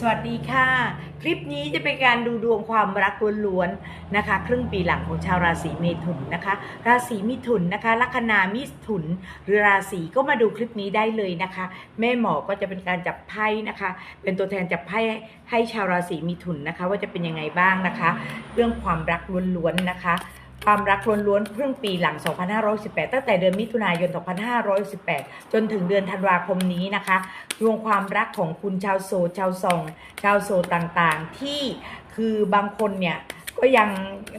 สวัสดีค่ะ คลิปนี้จะเป็นการดูดวงความรักล้วนๆนะคะ ครึ่งปีหลังของชาวราศีเมถุนนะคะ ราศีมิถุนนะคะลัคนามิถุน หรือราศีก็มาดูคลิปนี้ได้เลยนะคะ แม่หมอก็จะเป็นการจับไพ่นะคะ เป็นตัวแทนจับไพ่ให้ชาวราศีมิถุนนะคะ ว่าจะเป็นยังไงบ้างนะคะ เรื่องความรักล้วนๆนะคะ ความรักล้วนๆครึ่งปีหลัง 2518 ตั้งแต่เดือนมิถุนายน 2518 จนถึงเดือนธันวาคมนี้นะคะดวงความรักของคุณชาวโสดชาวซอง ชาวโสดต่างๆ ที่คือบางคนเนี่ยก็ยัง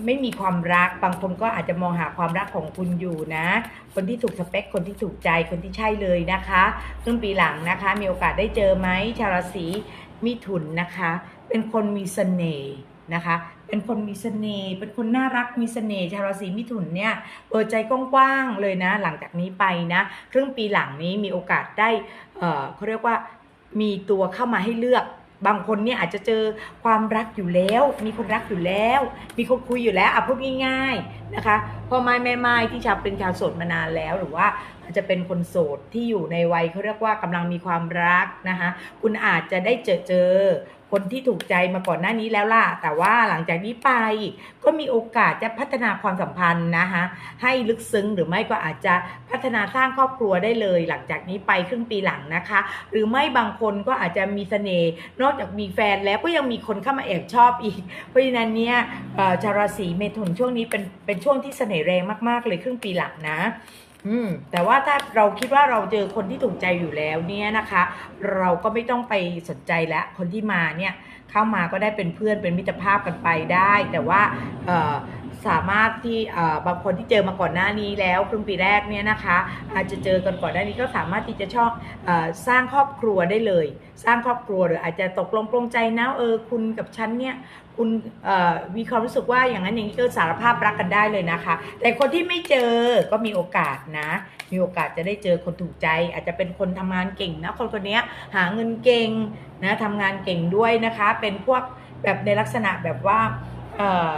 ไม่มีความรัก บางคนก็อาจจะมองหาความรักของคุณอยู่นะ คนที่ถูกสเปค คนที่ถูกใจ คนที่ใช่เลยนะคะครึ่งปีหลังนะคะ มีโอกาสได้เจอไหมชาวราศีมิถุนนะคะ เป็นคนมีเสน่ห์ นะคะ เป็นคนมีเสน่ห์เป็นคนน่ารักมีเสน่ห์ชาวราศีมิถุนเนี่ยเปิดใจกว้างๆเลยนะ หลังจากนี้ไปนะครึ่งปีหลังนี้มีโอกาสได้เอ่อเขาเรียกว่ามีตัวเข้ามาให้เลือกบางคนเนี่ยอาจจะเจอความรักอยู่แล้ว มีคนรักอยู่แล้ว มีคนคุยอยู่แล้วอะพูดง่าย ๆนะคะพ่อไม้แม่ไม้ที่ชาวเป็นชาวโสดมานานแล้วหรือว่าอาจจะเป็นคนโสดที่อยู่ในวัยเขาเรียกว่ากำลังมีความรักนะคะคุณอาจจะได้เจอเจอคนที่ถูกใจมาก่อนหน้านี้แล้วล่ะ แต่ว่าหลังจากนี้ไปก็มีโอกาสจะพัฒนาความสัมพันธ์นะคะให้ลึกซึ้งหรือไม่ก็อาจจะพัฒนาสร้างครอบครัวได้เลย หลังจากนี้ไปครึ่งปีหลังนะคะ หรือไม่บางคนก็อาจจะมีเสน่ห์นอกจากมีแฟนแล้วก็ยังมีคนเข้ามาแอบชอบอีก เพราะฉะนั้นเนี่ยชาวราศีเมถุนช่วงนี้เป็นเป็นช่วงที่เสน่หแรงมาก ๆ เลยครึ่งปีหลังนะอืมแต่ว่าถ้าเราคิดว่าเราเจอคนที่ถูกใจอยู่แล้วเนี่ยนะคะ เราก็ไม่ต้องไปสนใจแล้วคนที่มาเนี่ยเข้ามาก็ได้เป็นเพื่อนเป็นมิตรภาพกันไปได้ แต่ว่าเอ่อ สามารถที่บางคนที่เจอมาก่อนหน้านี้แล้วครึ่งปีแรกเนี่ยนะคะอาจจะเจอกันก่อนหน้านี้ก็สามารถที่จะชอบอสร้างครอบครัวได้เลย สร้างครอบครัวหรืออาจจะตกลงปรงใจนะเออคุณกับฉันเนี่ยคุณมีความรู้สึกว่าอย่างนั้นอย่างนี้ก็สารภาพรักกันได้เลยนะคะ แต่คนที่ไม่เจอก็มีโอกาสนะ มีโอกาสจะได้เจอคนถูกใจ อาจจะเป็นคนทำงานเก่งนะคนคนนี้หาเงินเก่งนะทำงานเก่งด้วยนะคะ เป็นพวกแบบในลักษณะแบบว่าเอ่อ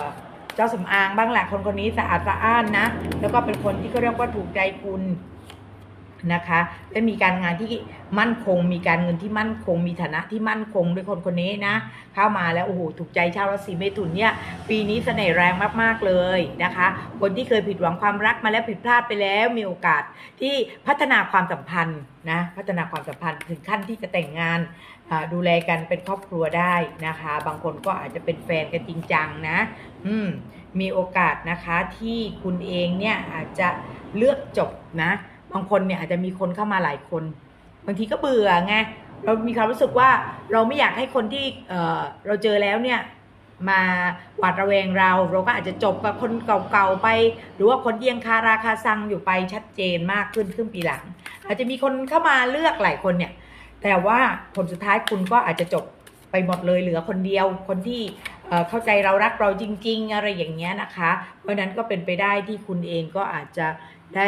เจ้าสำอางบ้างแหละคนคนนี้สะอาดสะอ้านนะ แล้วก็เป็นคนที่เขาเรียกว่าถูกใจคุณ นะคะและมีการงานที่มั่นคง มีการเงินที่มั่นคง มีฐานะที่มั่นคงด้วยคนคนนี้นะ เข้ามาแล้วโอ้โหถูกใจชาวราศีเมถุนเนี่ยปีนี้เสน่ห์แรงมากๆเลยนะคะ คนที่เคยผิดหวังความรักมาแล้วผิดพลาดไปแล้วมีโอกาสที่พัฒนาความสัมพันธ์นะพัฒนาความสัมพันธ์ถึงขั้นที่จะแต่งงานดูแลกันเป็นครอบครัวได้นะคะ บางคนก็อาจจะเป็นแฟนกันจริงจังนะ อืมมีโอกาสนะคะที่คุณเองเนี่ยอาจจะเลือกจบนะ บางคนเนี่ยอาจจะมีคนเข้ามาหลายคน บางทีก็เบื่อไงเรามีความรู้สึกว่าเราไม่อยากให้คนที่เออเราเจอแล้วเนี่ยมาหวาดระแวงเรา เราก็อาจจะจบกับคนเก่าๆไป หรือว่าคนที่ยังคาราคาซังอยู่ไปชัดเจนมากขึ้นขึ้นปีหลัง อาจจะมีคนเข้ามาเลือกหลายคนเนี่ย แต่ว่าผลสุดท้ายคุณก็อาจจะจบไปหมดเลยเหลือคนเดียวคนที่เเข้าใจเรารักเราจริง ๆ อะไรอย่างเงี้ยนะคะ เพราะนั้นก็เป็นไปได้ที่คุณเองก็อาจจะ ได้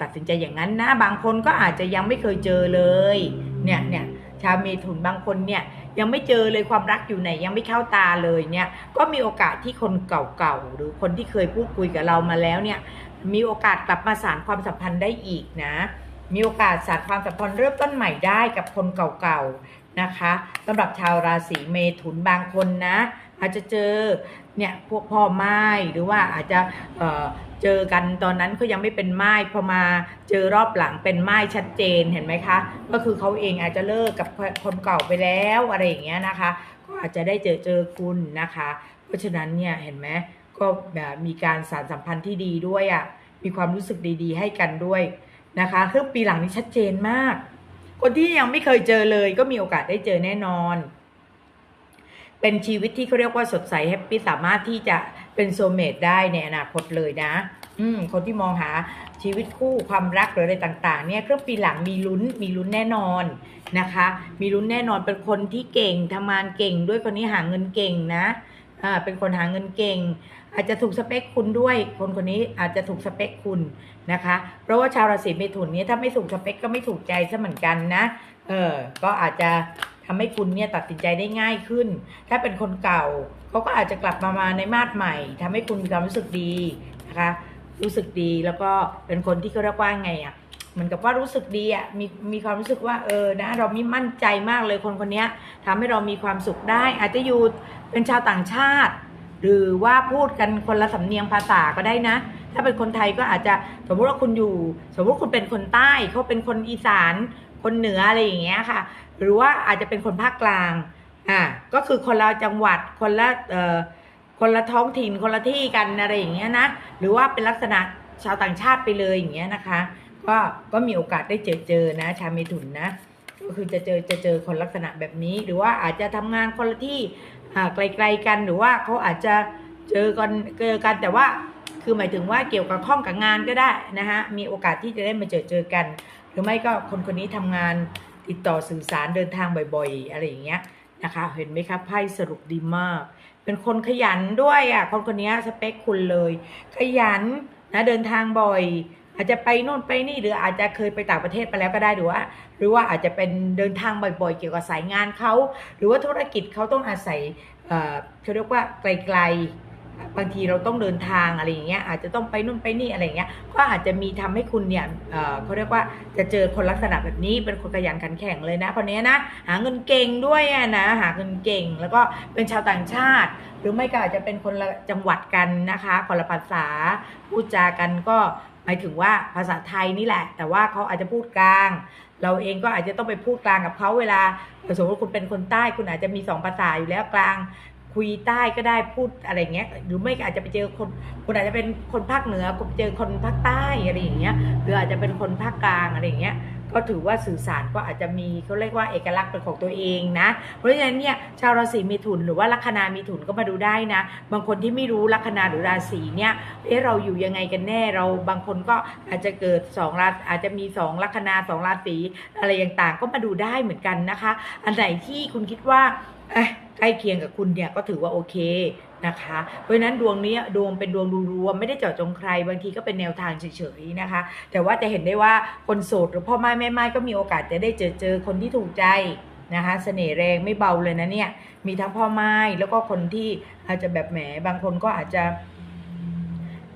ตัดสินใจอย่างนั้นนะ บางคนก็อาจจะยังไม่เคยเจอเลยเนี่ยเนี่ยชาวเมถุนบางคนเนี่ยยังไม่เจอเลยความรักอยู่ไหนยังไม่เข้าตาเลยเนี่ยก็มีโอกาสที่คนเก่าๆหรือคนที่เคยพูดคุยกับเรามาแล้วเนี่ยมีโอกาสกลับมาสานความสัมพันธ์ได้อีกนะ มีโอกาสสานความสัมพันธ์เริ่มต้นใหม่ได้กับคนเก่าๆนะคะสำหรับชาวราศีเมถุนบางคนนะ อาจจะเจอเนี่ยพวกพ่อไม้หรือว่าอาจจะ เจอกันตอนนั้นเขายังไม่เป็นไม้พอมาเจอรอบหลังเป็นไม้ชัดเจนเห็นไหมคะ ก็คือเขาเองอาจจะเลิกกับคนเก่าไปแล้วอะไรอย่างเงี้ยนะคะ ก็อาจจะได้เจอเจอคุณนะคะ เพราะฉะนั้นเนี่ยเห็นไหมก็แบบมีการสารสัมพันธ์ที่ดีด้วยอะ่ะมีความรู้สึกดีๆ ให้กันด้วยนะคะครึ่งปีหลังนี้ชัดเจนมาก คนที่ยังไม่เคยเจอเลย ก็มีโอกาสได้เจอแน่นอน เป็นชีวิตที่เขาเรียกว่าสดใสแฮปปี้สามารถที่จะ เป็นโซเมตได้ในอนาคตเลยนะ อืมคนที่มองหาชีวิตคู่ความรักหรืออะไรต่าง ๆ เนี่ยเครึ่องปีหลังมีลุ้นมีลุ้นแน่นอนนะคะ มีลุ้นแน่นอนเป็นคนที่เก่งทำงานเก่ง ด้วยคนนี้หาเงินเก่งนะอ่าเป็นคนหาเงินเก่ง อาจจะถูกสเปคคุณด้วย คนคนนี้อาจจะถูกสเปคคุณนะคะ เพราะว่าชาวราศีเมถุนเนี้ถ้าไม่ถูกสเปคก็ไม่ถูกใจซะเหมือนกันนะเออก็อาจจะทำให้คุณเนี่ยตัดสินใจได้ง่ายขึ้น ถ้าเป็นคนเก่า เขาก็อาจจะกลับมามาในมาดใหม่ทำให้คุณมีความรู้สึกดีนะคะ รู้สึกดีแล้วก็เป็นคนที่เขาเรียกว่าไงอะเหมือนกับว่ารู้สึกดีอะมีมีความรู้สึกว่าเออนะเรามีมั่นใจมากเลยคนคนนี้ทำให้เรามีความสุขได้ อาจจะอยู่เป็นชาวต่างชาติ หรือว่าพูดกันคนละสำเนียงภาษาก็ได้นะ ถ้าเป็นคนไทยก็อาจจะสมมติว่าคุณอยู่ สมมติคุณเป็นคนใต้เขาเป็นคนอีสาน คนเหนืออะไรอย่างเงี้ยค่ะ หรือว่าอาจจะเป็นคนภาคกลาง อ่าก็คือคนละจังหวัดคนละเอ่อคนละท้องถิ่นคนละที่กันอะไรอย่างเงี้ยนะหรือว่าเป็นลักษณะชาวต่างชาติไปเลยอย่างเงี้ยนะคะ ก็ก็มีโอกาสได้เจอเจอนะ ชาวเมถุนนะก็คือจะเจอจะเจอคนลักษณะแบบนี้ หรือว่าอาจจะทำงานคนละที่อ่าไกลๆกันหรือว่าเขาอาจจะเจอกันเจอกันแต่ว่าคือหมายถึงว่าเกี่ยวกับข้องกับงานก็ได้นะฮะมีโอกาสที่จะได้มาเจอเจอกัน หรือไม่ก็คนคนนี้ทำงานติดต่อสื่อสารเดินทางบ่อย ๆ อะไรอย่างเงี้ย นะคะ เห็นไหมครับไพ่สรุปดีมาก เป็นคนขยันด้วยอะคนคนนี้สเปคคุณเลย ขยันนะเดินทางบ่อย อาจจะไปโน่นไปนี่หรืออาจจะเคยไปต่างประเทศไปแล้วก็ได้หรือว่า หรือว่าอาจจะเป็นเดินทางบ่อยๆ เกี่ยวกับสายงานเขาหรือว่าธุรกิจเขาต้องอาศัยเอ่อเขาเรียกว่าไกลๆ บางทีเราต้องเดินทางอะไรอย่างเงี้ยอาจจะต้องไปนู่นไปนี่อะไรอย่างเงี้ยก็อาจจะมีทำให้คุณเนี่ยเเขาเรียกว่าจะเจอคนลักษณะแบบนี้เป็นคนขยันขันแข็งเลยนะคนนี้นะหาเงินเก่งด้วยนะหาเงินเก่ง แล้วก็เป็นชาวต่างชาติ หรือไม่ก็อาจจะเป็นคนละจังหวัดกันนะคะคนละภาษาพูดจากันก็หมายถึงว่าภาษาไทยนี่แหละ แต่ว่าเขาอาจจะพูดกลาง เราเองก็อาจจะต้องไปพูดกลางกับเขาเวลาสมมติว่าคุณเป็นคนใต้ คุณอาจจะมีสองภาษาอยู่แล้วกลาง คุยใต้ก็ได้พูดอะไรเงี้ย หรือไม่ก็อาจจะไปเจอคนคุณอาจจะเป็นคนภาคเหนือคุณเจอคนภาคใต้อะไรอย่างเงี้ยหรืออาจจะเป็นคนภาคกลางอะไรอย่างเงี้ยก็ถือว่าสื่อสารก็อาจจะมีเขาเรียกว่าเอกลักษณ์เป็นของตัวเองนะ เพราะฉะนั้นเนี่ยชาวราศีมีถุนหรือว่าลัคนามีถุนก็มาดูได้นะ บางคนที่ไม่รู้ลัคนาหรือราศีเนี่ยเอ๊ะเราอยู่ยังไงกันแน่เราบางคนก็อาจจะเกิดสองราอาจจะมีสองลัคนาสองราศีอะไรต่างๆ ก็มาดูได้เหมือนกันนะคะ อันไหนที่คุณคิดว่า ใกล้เคียงกับคุณเนี่ยก็ถือว่าโอเคนะคะ เพราะฉะนั้นดวงนี้ดวงเป็นดวงดูรวมไม่ได้เจาะจงใคร บางทีก็เป็นแนวทางเฉยๆนะคะ แต่ว่าจะเห็นได้ว่าคนโสดหรือพ่อไม้แม่ไม้ก็มีโอกาสจะได้เจอเจอคนที่ถูกใจนะคะเสน่ห์แรงไม่เบาเลยนะเนี่ยมีทั้งพ่อไม้แล้วก็คนที่อาจจะแบบแหมบางคนก็อาจจะ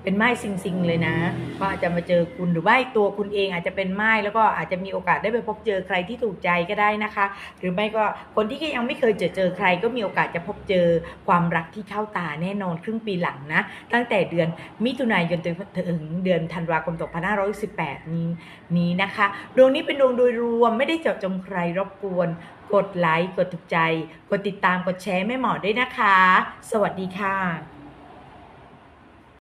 เป็นไม้ซิงซิงๆเลยนะก็อาจจะมาเจอคุณหรือว่าตัวคุณเองอาจจะเป็นไม้แล้วก็อาจจะมีโอกาสได้ไปพบเจอใครที่ถูกใจก็ได้นะคะ หรือไม่ก็คนที่ยังไม่เคยเจอเจอใคร ก็มีโอกาสจะพบเจอความรักที่เข้าตาแน่นอนครึ่งปีหลังนะ ตั้งแต่เดือนมิถุนายนจนถึงเดือนธันวาคม2518นี้นี้นะคะดวงนี้เป็นดวงโดยรวมไม่ได้เจาะจงใครรบกวนกดไลค์ กดถูกใจ กดติดตาม กดแชร์แม่หมอด้วยนะคะ สวัสดีค่ะ